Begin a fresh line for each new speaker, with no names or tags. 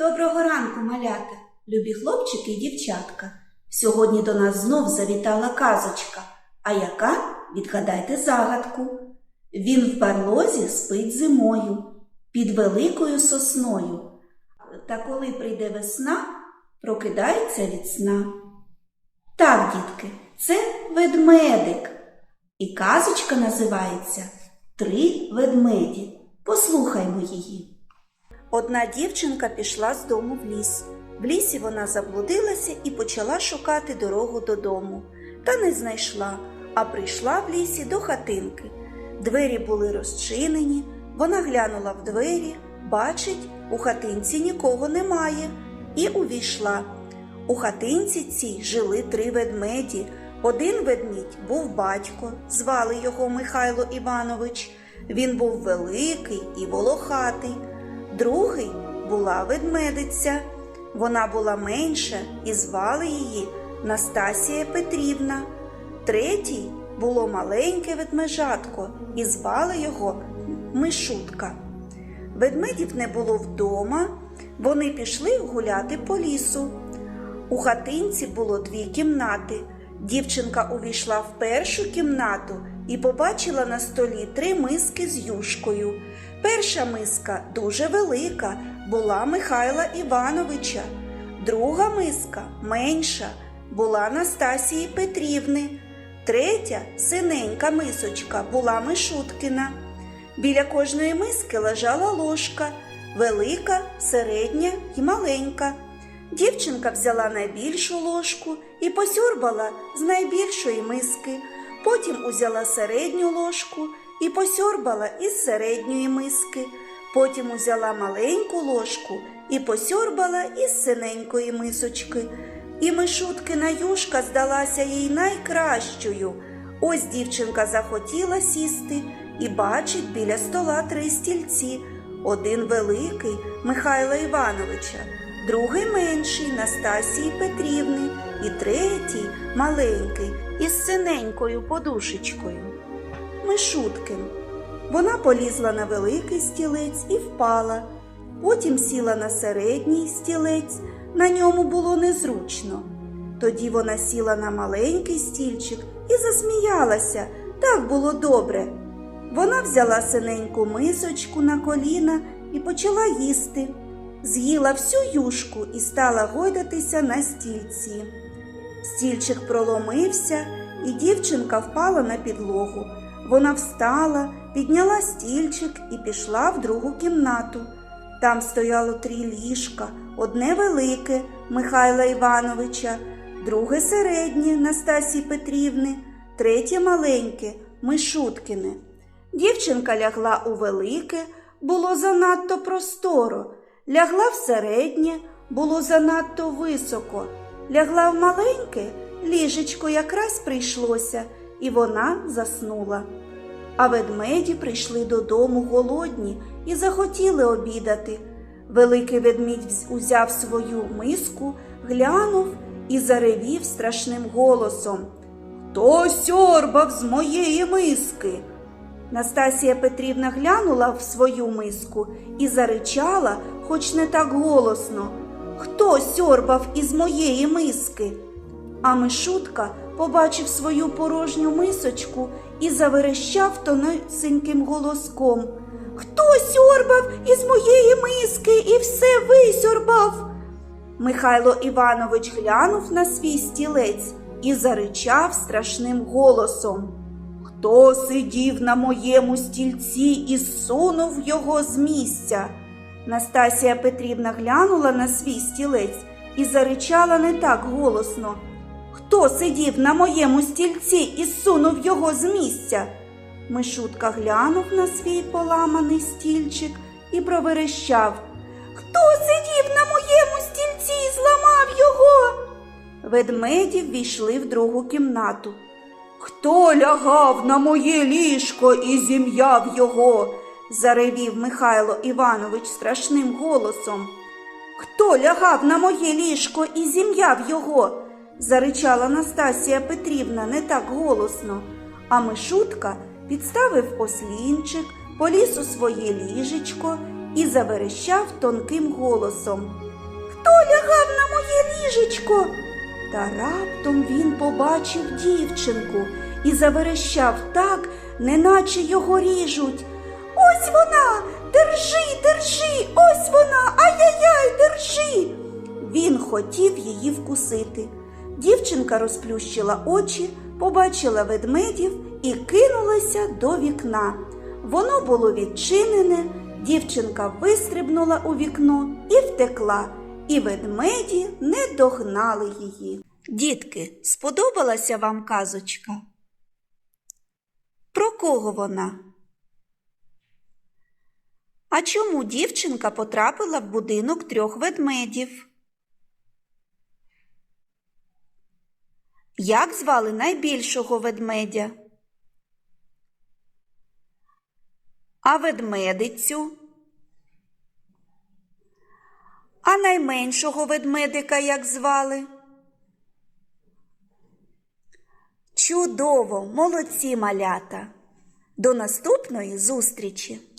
Доброго ранку, малята, любі хлопчики і дівчатка. Сьогодні до нас знов завітала казочка. А яка? Відгадайте загадку. Він в барлозі спить зимою, під великою сосною. Та коли прийде весна, прокидається від сна. Так, дітки, це ведмедик. І казочка називається Три ведмеді. Послухаймо її. Одна дівчинка пішла з дому в ліс. В лісі вона заблудилася і почала шукати дорогу додому. Та не знайшла, а прийшла в лісі до хатинки. Двері були розчинені, вона глянула в двері, бачить, у хатинці нікого немає, і увійшла. У хатинці цій жили три ведмеді. Один ведмідь був батько, звали його Михайло Іванович. Він був великий і волохатий. Другий була ведмедиця. Вона була менша і звали її Настасія Петрівна. Третій було маленьке ведмежатко і звали його Мишутка. Ведмедів не було вдома, вони пішли гуляти по лісу. У хатинці було дві кімнати. Дівчинка увійшла в першу кімнату і побачила на столі три миски з юшкою. Перша миска дуже велика, була Михайла Івановича. Друга миска менша, була Настасії Петрівни. Третя синенька мисочка була Мишуткина. Біля кожної миски лежала ложка велика, середня і маленька. Дівчинка взяла найбільшу ложку і посьорбала з найбільшої миски. Потім узяла середню ложку і посьорбала із середньої миски. Потім узяла маленьку ложку і посьорбала із синенької мисочки. І Мишуткина юшка здалася їй найкращою. Ось дівчинка захотіла сісти і бачить біля стола три стільці. Один великий Михайла Івановича, другий менший Настасії Петрівни і третій маленький із синенькою подушечкою. Мишуткин. Вона полізла на великий стілець і впала. Потім сіла на середній стілець, на ньому було незручно. Тоді вона сіла на маленький стільчик і засміялася. Так було добре. Вона взяла синеньку мисочку на коліна і почала їсти. З'їла всю юшку і стала гойдатися на стільці. Стільчик проломився, і дівчинка впала на підлогу. Вона встала, підняла стільчик і пішла в другу кімнату. Там стояло три ліжка, одне велике Михайла Івановича, друге середнє Настасії Петрівни, третє маленьке Мишуткине. Дівчинка лягла у велике, було занадто просторо, лягла в середнє, було занадто високо, лягла в маленьке, ліжечко якраз прийшлося, і вона заснула. А ведмеді прийшли додому голодні і захотіли обідати. Великий ведмідь узяв свою миску, глянув і заревів страшним голосом. Хто сьорбав з моєї миски? Настасія Петрівна глянула в свою миску і заричала, хоч не так голосно. Хто сьорбав із моєї миски? А Мишутка побачив свою порожню мисочку і заверещав тонесеньким голоском. Хто сьорбав із моєї миски і все висьорбав? Михайло Іванович глянув на свій стілець і заричав страшним голосом. Хто сидів на моєму стільці і сунув його з місця? Настасія Петрівна глянула на свій стілець і заричала не так голосно. Хто сидів на моєму стільці і сунув його з місця? Мишутка глянув на свій поламаний стільчик і проверещав. Хто сидів на моєму стільці і зламав його? Ведмеді ввійшли в другу кімнату. Хто лягав на моє ліжко і зім'яв його? Заревів Михайло Іванович страшним голосом. Хто лягав на моє ліжко і зім'яв його? заричала Настасія Петрівна не так голосно, а Мишутка підставив ослінчик, поліз у своє ліжечко і заверещав тонким голосом. Хто лягав на моє ліжечко? Та раптом він побачив дівчинку і заверещав так, неначе його ріжуть. Ось вона, держи, держи, ось вона, ай-яй-яй, держи. Він хотів її вкусити. Дівчинка розплющила очі, побачила ведмедів і кинулася до вікна. Воно було відчинене, дівчинка вистрибнула у вікно і втекла, і ведмеді не догнали її. Дітки, сподобалася вам казочка? Про кого вона? А чому дівчинка потрапила в будинок трьох ведмедів? Як звали найбільшого ведмедя? А ведмедицю? А найменшого ведмедика як звали? Чудово, молодці малята! До наступної зустрічі!